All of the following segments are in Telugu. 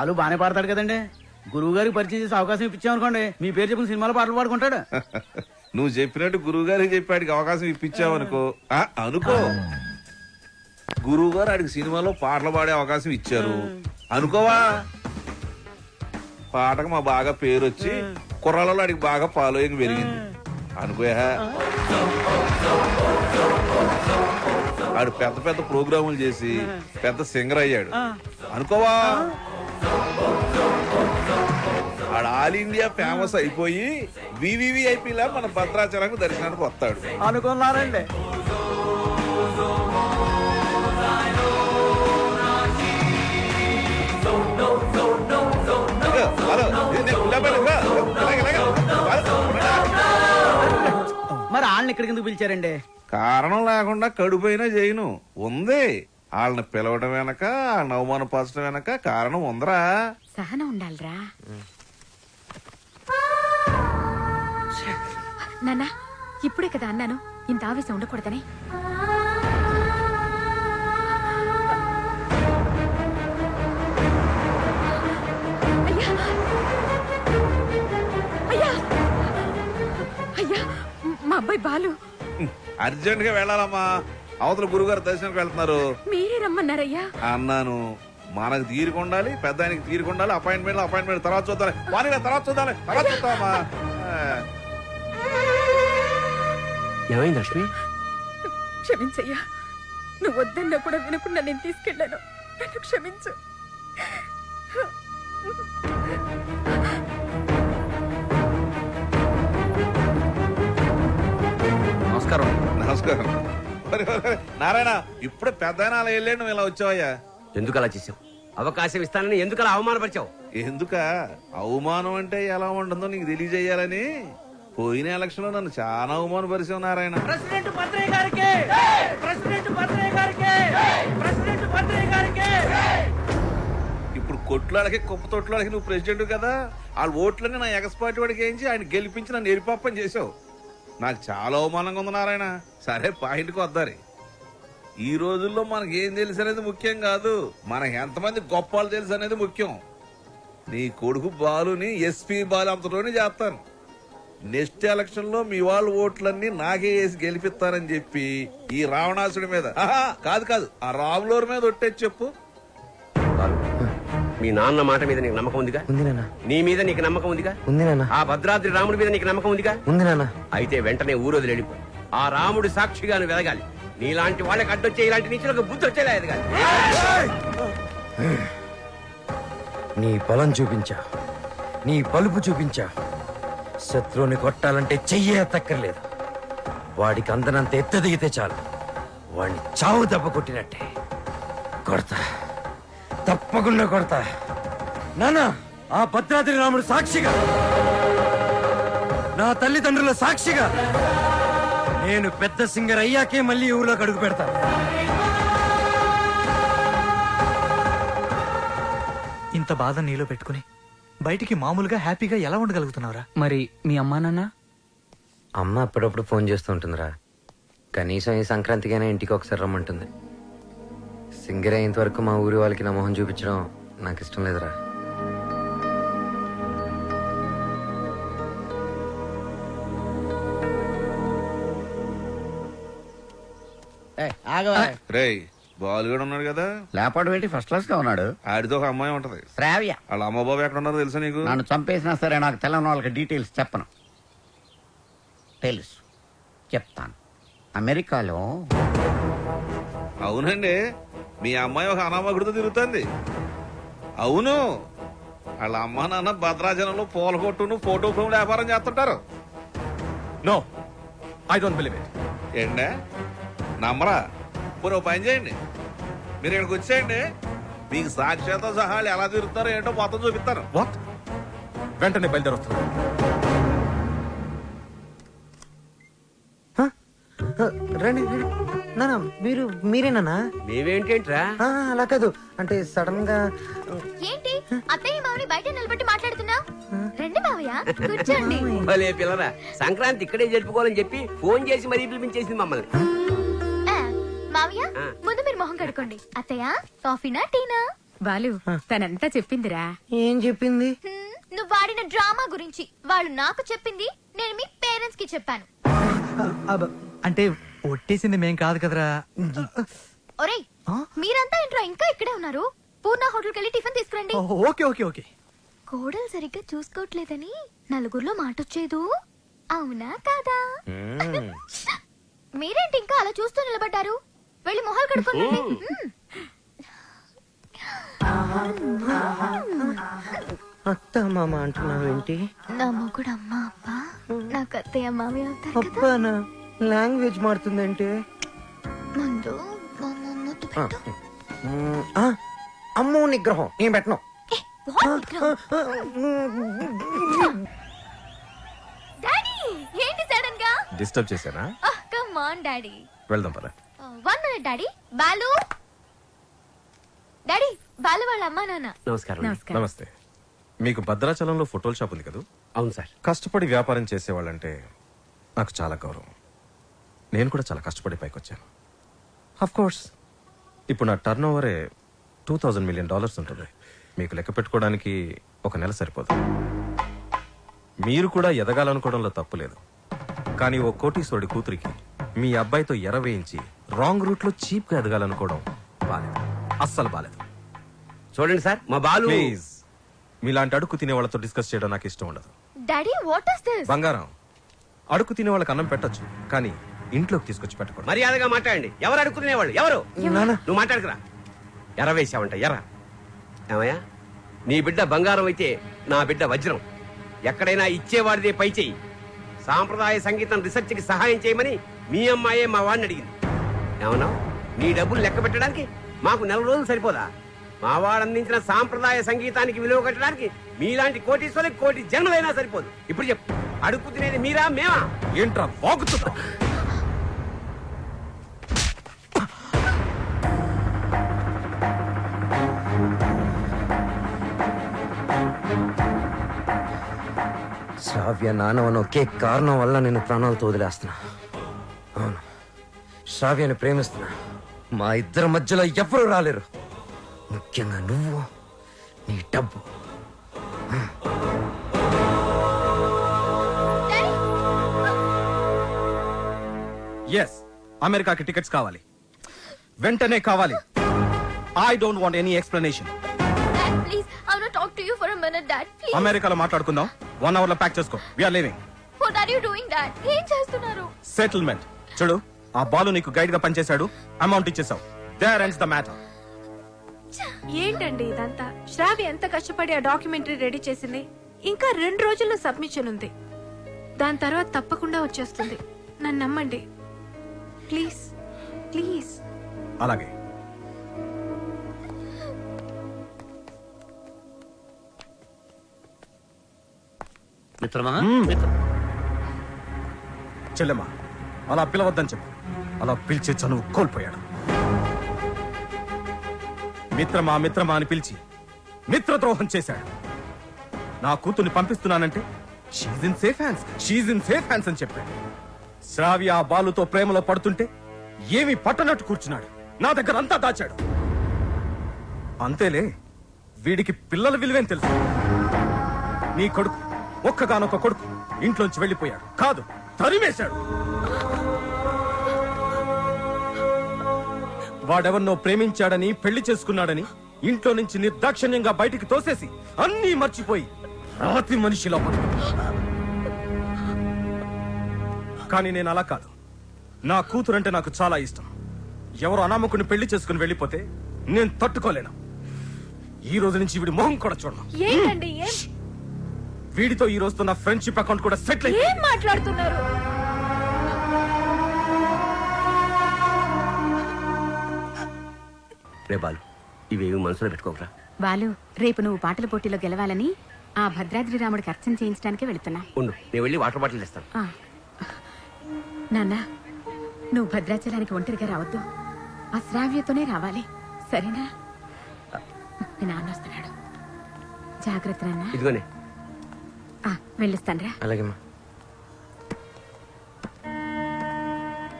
బాలు బానే పాడతాడు కదండి. గురువు గారికి పరిచయం చేసే అవకాశం ఇప్పించామనుకోండి మీ పేరు చెప్పిన సినిమాలో పాటలు పాడుకుంటాడు. నువ్వు చెప్పినట్టు గురువు గారికి చెప్పాడికి అవకాశం ఇప్పించావు అనుకో. ఆ, అనుకో. గురువు గారు ఆడికి సినిమాలో పాటలు పాడే అవకాశం ఇచ్చారు. అనుకోవా? పాటకు మా బాగా పేరు వచ్చి కుర్రాళ్ళలో ఆడికి బాగా ఫాలోయింగ్ పెరిగింది. అనుకోయా? ఆడు పెద్ద పెద్ద ప్రోగ్రాములు చేసి పెద్ద సింగర్ అయ్యాడు. అనుకోవా? ఆడు ఆల్ ఇండియా ఫేమస్ అయిపోయి వివివిఐపి లా మన భద్రాచలకు దర్శనానికి వస్తాడు. అనుకున్నారండి. మరి వాళ్ళని ఇక్కడికి ఎందుకు పిలిచారండి? కారణం లేకుండా కడుపైనా చేయను. ఉంది. వాళ్ళని పిలవడం వెనక వాళ్ళని అవమానపరచడం వెనక కారణం ఉందరా? సహనం ఉండాలిరా. నాన్న ఇప్పుడే కదా అన్నాను. ఇంత ఆవేశం ఉండకూడదని. అయ్యా! అయ్యా! అయ్యా! మా అబ్బాయి బాలు. అర్జెంట్గా వెళ్ళాలమ్మా. అవతల గురుగారు దర్శనానికి వెళ్తున్నారు. మీరే రమ్మన్నారయ్యా. అన్నాను. మనకు తీరుకుండాలి పెద్ద ఆయనకి తీరుకుండాలి అపాయింట్మెంట్ అపాయింట్మెంట్ తర్వాత చూద్దాం. వాణి తర్వాత చూద్దాం తర్వాత చూద్దామా. ఏమైంది లక్ష్మి? క్షమించయ్యా. నువ్వు వద్దన్నా కూడా వినకుండా నేను తీసుకెళ్ళాను. నన్ను క్షమించు. నమస్కారం. నమస్కారం. నారాయణ ఇప్పుడే పెద్ద వెళ్ళాడు నువ్వు ఇలా వచ్చావయ్యా? ఎందుకు అలా చేసావు అవకాశం ఇస్తానని ఎందుకు అలా అవమానపరిచావు? ఎందుక? అవమానం అంటే ఎలా ఉంటుందో నీకు తెలియజేయాలని? పోయిన ఎలక్షన్లో నన్ను చాలా అవమానపరిచావు నారాయణ. ప్రెసిడెంట్ పత్రిక గారికి! ప్రెసిడెంట్ పత్రిక గారికి! ప్రెసిడెంట్ గారికి! ఇప్పుడు కొట్లాడకి కుప్ప తొట్లాడకి నువ్వు ప్రెసిడెంట్ కదా. వాళ్ళ ఓట్లని నా ఎగస్పాటి వాడికి ఏంచి ఆయన గెలిపించి నన్ను ఎరిపాపం చేసావు నాకు చాలా అవమానంగా ఉంది నారాయణ. సరే పాయింట్కి వద్దారి. ఈ రోజుల్లో మనకి ఏం తెలుసు అనేది ముఖ్యం కాదు. మనకి ఎంతమంది గొప్పలు తెలుసు అనేది ముఖ్యం. నీ కొడుకు బాలుని ఎస్పీ బాలు అంతలోనే చేస్తాను. నెక్స్ట్ ఎలక్షన్లో మీ వాళ్ళ ఓట్లన్నీ నాకే వేసి గెలిపిస్తానని చెప్పి ఈ రావణాసుడి మీద. ఆహా, కాదు కాదు. ఆ రాములోరి మీద ఒట్టేసి చెప్పు. మీ నాన్న మాట మీద నీకు నమ్మకం ఉందిగా? ఉంది నాన్న. నీ మీద నీకు నమ్మకం ఉందిగా? ఉంది నాన్న. ఆ భద్రాద్రి రాముడి మీద నీకు నమ్మకం ఉందిగా? ఉంది నాన్న. అయితే వెంటనే ఊరోజు వెళ్ళిపో. ఆ రాముడి సాక్షిగా నువ్వు నీలాంటి వాళ్ళకి అడ్డొచ్చే ఇలాంటి నీచులకు బుద్ధి వచ్చేలా ఎదగాలి. నీ బలం చూపించా. నీ పలుపు చూపించా. శత్రువుని కొట్టాలంటే చెయ్యే ఎత్తక్కర్లేదు వాడికి అందనంత ఎత్తు దిగితే చాలు. వాడిని చావు దెబ్బ కొట్టినట్టే. కొడతా. తప్పకుండా కొడతా. నాన్న ఆ భద్రాద్రి రాముడు సాక్షిగా. నా తల్లిదండ్రుల సాక్షిగా. నేను పెద్ద సింగర్ అయ్యాకే మళ్ళీ ఈ ఊర్లోకి అడుగు పెడతా. ఇంత బాధ నీలో పెట్టుకుని బయటికి మామూలుగా హ్యాపీగా ఎలా ఉండగలుగుతున్నావురా? మరి మీ అమ్మా నాన్న? అమ్మ అప్పుడప్పుడు ఫోన్ చేస్తూ ఉంటుందిరా. కనీసం ఈ సంక్రాంతికైనా ఇంటికి ఒకసారి రమ్మంటుంది. సింగర్ అయ్యేంత వరకు మా ఊరి వాళ్ళకి నా మొహం చూపించడం నాకు ఇష్టం లేదురా రేయ్ బాలు కూడా ఉన్నాడు కదా? లేపాడు పెట్టి ఫస్ట్ క్లాస్గా ఉన్నాడు. ఆడితో ఒక అమ్మాయి ఉంటది. శ్రావ్య. వాళ్ళ అమ్మ బాబు ఎక్కడ ఉన్నారో తెలుసా నీకు? నన్ను చంపేసినా సరే నాకు తెల్లని వాళ్ళకి డీటెయిల్స్ చెప్పను. తెలుసు. చెప్తాను. అమెరికాలో అవునండి. మీ అమ్మాయి ఒక అనామకుడితో తిరుగుతుంది. అవును. వాళ్ళ అమ్మ నాన్న భద్రాచలంలో పూల కొట్టును ఫోటో ఫ్రేమ్ వ్యాపారం చేస్తుంటారు. No I don't believe it. ఏండే? నమ్మరా? పోనీ ఓ పని చేయండి. మీరు ఇక్కడికి వచ్చేయండి. మీకు సాక్ష్యాలతో సహా వాళ్ళు ఎలా తిరుగుతారో ఏంటో మొత్తం చూపిస్తాను. వాట్ వెంటనే బయలుదేరొస్తున్నా రండి రండి. నాన్న మీరు మీరేనా మేమేంటేంట్రా? అలా కాదు. అంటే సడన్గా ఏంటి? అత్తయ్య మామని బయట నిలబెట్టి మాట్లాడుతున్నావు? రండి మావయ్య కూర్చోండి. భలే పిల్లరా. సంక్రాంతి ఇక్కడే జరుపుకోవాలని చెప్పి ఫోన్ చేసి మరీ పిలిపించేసింది మమ్మల్ని. ఆ, మావయ్య. ముందు మీరు మొహం కడుకోండి అత్తయ్య కాఫీనా టీనా? బాలు తనంతా చెప్పిందిరా. ఏం చెప్పింది? నువ్వు వాడిన డ్రామా గురించి. వాళ్ళు నాకు చెప్పింది నేను మీ పేరెంట్స్కి చెప్పాను. అబ్బ, అంటే ఒట్టేసింది మేం కాదు కదరా. ఒరేయ్ ఆ? మీరంతా ఏంట్రా ఇంకా ఇక్కడే ఉన్నారు. పూర్ణ హోటల్కి వెళ్ళి టిఫిన్ తీసుకురండి. Okay okay okay. కోడలు సరిగ్గా చూసుకోవట్లేదని నలుగురిలో మాట వచ్చేదు అవునా కాదా? మీరేంటి ఇంకా అలా చూస్తూ నిలబడ్డారు? వెళ్ళి మొహాలు కడుక్కోండి. అత్త మామ అంటున్నావు ఏంటి నా మొగుడు అమ్మ అప్ప నాకు అత్తయ్య మావి అవుతారు కదా. లాంగ్వేజ్ మారుతుందంటే? ముందు మా పెట్టు. ఆ, అమ్మో నిగ్రహం. నేను పెట్టను? డాడీ ఏంటి సడన్గా? డిస్టర్బ్ చేశానా కమ్ ఆన్ డాడీ. వెళ్దాం పద. One minute daddy. Balu. Daddy Balu వాళ్ళ అమ్మా నాన్న. నమస్కారం నమస్కారం. నమస్తే. మీకు భద్రాచలంలో ఫోటోల షాప్ ఉంది కదా? అవును సార్. కష్టపడి వ్యాపారం చేసేవాళ్ళంటే నాకు చాలా గౌరవం. నేను కూడా చాలా కష్టపడి పైకి వచ్చాను అఫ్ కోర్స్ ఇప్పుడు నా టర్న్ ఓవరే టూ థౌజండ్ మిలియన్ డాలర్స్ ఉంటుంది. మీకు లెక్క పెట్టుకోవడానికి ఒక నెల సరిపోదు. మీరు కూడా ఎదగాలనుకోవడంలో తప్పు లేదు. కానీ ఓ కోటీశ్వరుడి కూతురికి మీ అబ్బాయితో ఎర వేయించి రాంగ్ రూట్లో చీప్గా ఎదగాలనుకోవడం బాలేదు. అస్సలు బాలేదు. చూడండి సార్ మా బాలు ప్లీజ్ మీలాంటి అడుగు తినే వాళ్ళతో డిస్కస్ చేయడం నాకు ఇష్టం ఉండదు. డాడీ వాట్ ఇస్ దిస్ బంగారం. అడుగు తినే వాళ్ళకి అన్నం పెట్టొచ్చు. కానీ ఇంట్లోకి తీసుకొచ్చి పెట్టకూడదు మర్యాదగా మాట్లాడండి. ఎవరు అడుక్కునేవాళ్ళు? ఎవరు? నువ్వు మాట్లాడుకురా. ఎర వేసావంట ఎర్ర. ఏమయ్యా? నీ బిడ్డ బంగారం అయితే నా బిడ్డ వజ్రం. ఎక్కడైనా ఇచ్చేవాడిదే పై చెయ్యి. సాంప్రదాయ సంగీతం రీసెర్చ్కి సహాయం చేయమని మీ అమ్మాయే మా వాడిని అడిగింది. ఏమన్నా? నీ డబ్బులు లెక్క పెట్టడానికి మాకు నెల రోజులు సరిపోదా? మా వాడు అందించిన సాంప్రదాయ సంగీతానికి విలువ కట్టడానికి మీలాంటి కోటీశ్వరికి కోటి జన్మలైనా సరిపోదు. ఇప్పుడు చెప్పు. అడుగు తినేది మీరా మేమా? ఏంట్రా వాగుతున్నా శ్రావ్య నానవన ఒకే కారణం వల్ల నేను ప్రాణాలతో వదిలేస్తున్నా. అవును. శ్రావ్యని ప్రేమిస్తున్నా. మా ఇద్దరి మధ్యలో ఎవరు రాలేరు. ముఖ్యంగా నువ్వు నీ డబ్బు. ఎస్ అమెరికాకి టికెట్స్ కావాలి. వెంటనే కావాలి. I don't want any explanation dad please I want talk to you for a minute dad please అమెరికాలో మాట్లాడుకుందాం. వన్ అవర్లో ప్యాక్ చేసుకో. We are living what are you doing dad ఏం చేస్తున్నారు? సెటిల్మెంట్ చూడు ఆ బాలు నీకు గైడ్గా పనిచేశాడు. అమౌంట్ ఇచ్చేసావు. దేర్ ఎండ్స్ ద మ్యాటర్ ఏంటండి ఇదంతా? శ్రావ్య ఎంత కష్టపడి ఆ డాక్యుమెంటరీ రెడీ చేసింది? ఇంకా రెండు రోజుల్లో సబ్మిషన్ ఉంది. దాని తర్వాత తప్పకుండా వచ్చేస్తుంది. నన్ను నమ్మండి. ప్లీజ్ ప్లీజ్ అలాగే. మిత్రమా? చెల్లెమ్మా అలా పిలవద్దని చెప్పు. అలా పిలిచే చనువు కోల్పోయాడు. మిత్రమా మిత్రమా అని పిలిచి మిత్రద్రోహం చేశాడు. నా కూతుర్ని పంపిస్తున్నానంటే she's in safe hands she's in safe hands అని చెప్పాడు. శ్రావ్య ఆ బాలుతో ప్రేమలో పడుతుంటే ఏమీ పట్టనట్టు కూర్చున్నాడు. నా దగ్గర అంతా దాచాడు. అంతేలే వీడికి పిల్లల విలువేం తెలుసు? నీ కొడుకు ఒక్కగానొక్క కొడుకు ఇంట్లోంచి వెళ్ళిపోయాడు. కాదు తరిమేశాడు. వాడెవరినో ప్రేమించాడని పెళ్ళి చేసుకున్నాడని ఇంట్లో నుంచి నిర్దాక్షిణ్యంగా బయటికి తోసేసి అన్నీ మర్చిపోయి రాతి మనిషిలో కానీ నేను అలా కాదు. నా కూతురంటే నాకు చాలా ఇష్టం. ఎవరు అనామకుని పెళ్ళి చేసుకుని వెళ్ళిపోతే నేను తట్టుకోలేను. ఈ రోజు నుంచి వీడి మొహం కూడా చూడను. ఏంటండి? వీడితో ఈ రోజుతో నా ఫ్రెండ్షిప్ అకౌంట్ కూడా సెటిల్ ఏం మాట్లాడుతున్నారు? రే బాలు ఇవేవి మనసులో పెట్టుకోకరా. బాలు రేపు నువ్వు పాటల పోటీలో గెలవాలని ఆ భద్రాద్రి రాముడికి అర్చన చేయించడానికే వెళుతున్నా. ఉండు నేను వెళ్ళి వాటర్ బాటిల్ ఇస్తాను ఆ. నాన్న నువ్వు భద్రాచలానికి ఒంటరిగా రావద్దు. ఆ శ్రావ్యతోనే రావాలి. సరేనా? మీ నాన్న వస్తున్నాడు. జాగ్రత్త నాన్న. ఇదిగోనే. వెళ్ళొస్తానురా. అలాగేమ్మా.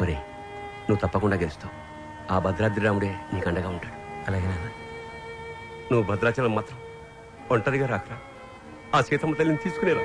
ఒరే నువ్వు తప్పకుండా గెలుస్తావు. ఆ భద్రాద్రి రాముడే నీకు అండగా ఉంటాడు. అలాగే నాన్న. నువ్వు భద్రాచలం మాత్రం ఒంటరిగా రాకరా. ఆ సీతమ్మ తల్లిని తీసుకునేరా.